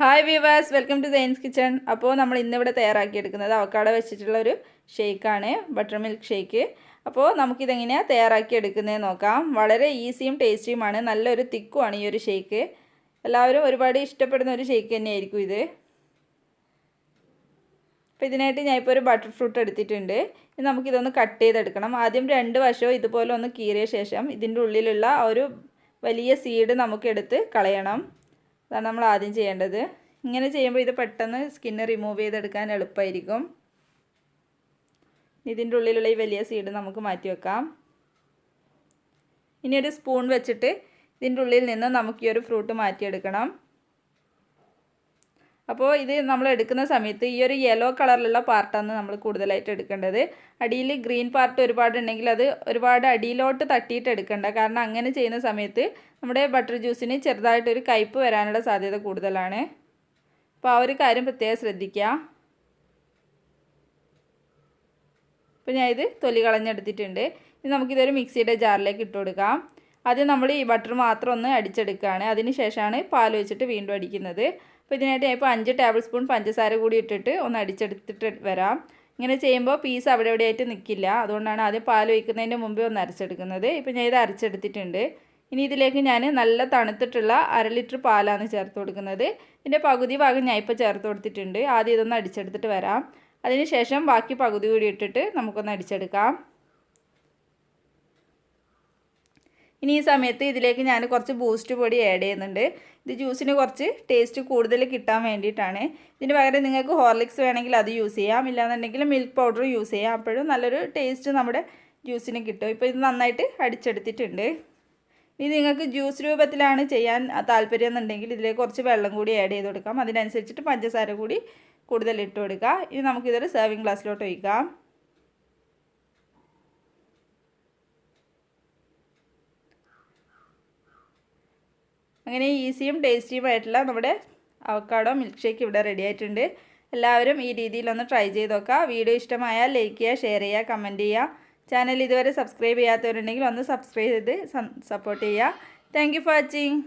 Hi viewers welcome to science kitchen അപ്പോൾ നമ്മൾ ഇന്നിവിടെ തയ്യാറാക്കിയെടുക്കുന്നത് അവക്കാടോ വെച്ചിട്ടുള്ള ഒരു ഷേക്കാണ് ബട്ടർ മിൽക്ക് ഷേക്ക് അപ്പോൾ നമുക്കിതെങ്ങനെയാണ് തയ്യാറാക്കി എടുക്കുന്നത് നോക്കാം. വളരെ ഈസിയും ടേസ്റ്റിയുമാണ് നല്ലൊരു തിക്കുമാണ് ഈ ഒരു ഷേക്ക് എല്ലാവരും ഒരുപാട് ഇഷ്ടപ്പെടുന്ന ഒരു ഷേക്ക് തന്നെയായിരിക്കും ഇത്. അപ്പോൾ ഇതിനായിട്ട് ഞാൻ ഇപ്പോൾ ഒരു ബട്ടർ ഫ്രൂട്ട് എടുത്തിട്ടുണ്ട്. ഇനി നമുക്കിതൊന്ന് കട്ട് ചെയ്തെടുക്കണം. ആദ്യം രണ്ട് വശവും ഇതുപോലെ ഒന്ന് കീറിയ ശേഷം ഇതിന്റെ ഉള്ളിലുള്ള ഒരു വലിയ സീഡ് നമുക്കെടുത്ത് കളയണം. അതാണ് നമ്മൾ ആദ്യം ചെയ്യേണ്ടത്. ഇങ്ങനെ ചെയ്യുമ്പോൾ ഇത് പെട്ടെന്ന് സ്കിന്ന് റിമൂവ് ചെയ്തെടുക്കാൻ എളുപ്പമായിരിക്കും ഇതിന്റെ ഉള്ളിലുള്ള ഈ വലിയ സീഡ് നമുക്ക് മാറ്റി വെക്കാം. ഇനി ഒരു സ്പൂൺ വെച്ചിട്ട് ഇതിന്റെ ഉള്ളിൽ നിന്ന് നമുക്ക് ഈ ഒരു ഫ്രൂട്ട് മാറ്റിയെടുക്കണം. അപ്പോൾ ഇത് നമ്മൾ എടുക്കുന്ന സമയത്ത് ഈ ഒരു യെല്ലോ കളറിലുള്ള പാർട്ടാണ് നമ്മൾ കൂടുതലായിട്ട് എടുക്കേണ്ടത്. അടിയിൽ ഗ്രീൻ പാർട്ട് ഒരുപാട് ഉണ്ടെങ്കിൽ അത് ഒരുപാട് അടിയിലോട്ട് തട്ടിയിട്ട് എടുക്കണ്ട. കാരണം അങ്ങനെ ചെയ്യുന്ന സമയത്ത് നമ്മുടെ ബട്ടർ ജ്യൂസിന് ചെറുതായിട്ടൊരു കയ്പ്പ് വരാനുള്ള സാധ്യത കൂടുതലാണ്. അപ്പോൾ ആ ഒരു കാര്യം പ്രത്യേകം ശ്രദ്ധിക്കുക. അപ്പോൾ ഞാൻ ഇത് തൊലി കളഞ്ഞെടുത്തിട്ടുണ്ട്. ഇനി നമുക്കിതൊരു മിക്സിയുടെ ജാറിലേക്ക് ഇട്ട് കൊടുക്കാം. ആദ്യം നമ്മൾ ഈ ബട്ടർ മാത്രം ഒന്ന് അടിച്ചെടുക്കുകയാണ്. അതിന് ശേഷമാണ് പാൽ വെച്ചിട്ട് വീണ്ടും അടിക്കുന്നത്. അപ്പോൾ ഇതിനായിട്ട് ഞാൻ ഇപ്പോൾ അഞ്ച് ടേബിൾ സ്പൂൺ പഞ്ചസാര കൂടി ഇട്ടിട്ട് ഒന്ന് അടിച്ചെടുത്തിട്ട് വരാം. ഇങ്ങനെ ചെയ്യുമ്പോൾ പീസ് അവിടെ എവിടെയായിട്ട് നിൽക്കില്ല അതുകൊണ്ടാണ് ആദ്യം പാൽ ഒഴിക്കുന്നതിന്റെ മുമ്പേ ഒന്ന് അരച്ചെടുക്കുന്നത്. ഇപ്പോൾ ഞാൻ ഇത് അരച്ചെടുത്തിട്ടുണ്ട്. ഇനി ഇതിലേക്ക് ഞാൻ നല്ല തണുത്തിട്ടുള്ള അര ലിറ്റർ പാലാണ് ചേർത്ത് കൊടുക്കുന്നത്. ഇതിന്റെ പകുതി ഭാഗം ഞാൻ ഇപ്പോൾ ചേർത്ത് കൊടുത്തിട്ടുണ്ട്. ആദ്യം ഇതൊന്ന് അടിച്ചെടുത്തിട്ട് വരാം. അതിന് ശേഷം ബാക്കി പകുതി കൂടി ഇട്ടിട്ട് നമുക്കൊന്ന് അടിച്ചെടുക്കാം. ഇനി ഈ സമയത്ത് ഇതിലേക്ക് ഞാൻ കുറച്ച് ബൂസ്റ്റ് പൊടി ആഡ് ചെയ്യുന്നുണ്ട്. ഇത് ജ്യൂസിന് കുറച്ച് ടേസ്റ്റ് കൂടുതൽ കിട്ടാൻ വേണ്ടിയിട്ടാണ്. ഇതിന് പകരം നിങ്ങൾക്ക് ഹോർലിക്സ് വേണമെങ്കിൽ അത് യൂസ് ചെയ്യാം. ഇല്ലാന്നുണ്ടെങ്കിൽ മിൽക്ക് പൗഡർ യൂസ് ചെയ്യാം. അപ്പോഴും നല്ലൊരു ടേസ്റ്റ് നമ്മുടെ ജ്യൂസിന് കിട്ടും. ഇപ്പോൾ ഇത് നന്നായിട്ട് അടിച്ചെടുത്തിട്ടുണ്ട്. ഇനി നിങ്ങൾക്ക് ജ്യൂസ് രൂപത്തിലാണ് ചെയ്യാൻ താല്പര്യം എന്നുണ്ടെങ്കിൽ ഇതിലേക്ക് കുറച്ച് വെള്ളം കൂടി ആഡ് ചെയ്ത് കൊടുക്കാം. അതിനനുസരിച്ചിട്ട് പഞ്ചസാര കൂടി കൂടുതൽ ഇട്ട് കൊടുക്കുക ഇനി നമുക്കിതൊരു സെർവിങ് ഗ്ലാസ്സിലോട്ട് ഒഴിക്കാം. അങ്ങനെ ഈസിയും ടേസ്റ്റിയുമായിട്ടുള്ള നമ്മുടെ അവക്കാടോ മിൽക്ക് ഷേക്ക് ഇവിടെ റെഡി ആയിട്ടുണ്ട്. എല്ലാവരും ഈ രീതിയിലൊന്ന് ട്രൈ ചെയ്ത് നോക്കുക. വീഡിയോ ഇഷ്ടമായാൽ ലൈക്ക് ചെയ്യുക ഷെയർ ചെയ്യുക കമന്റ് ചെയ്യുക. ചാനൽ ഇതുവരെ സബ്സ്ക്രൈബ് ചെയ്യാത്തവരുണ്ടെങ്കിൽ ഒന്ന് സബ്സ്ക്രൈബ് ചെയ്ത് സപ്പോർട്ട് ചെയ്യുക. Thank for watching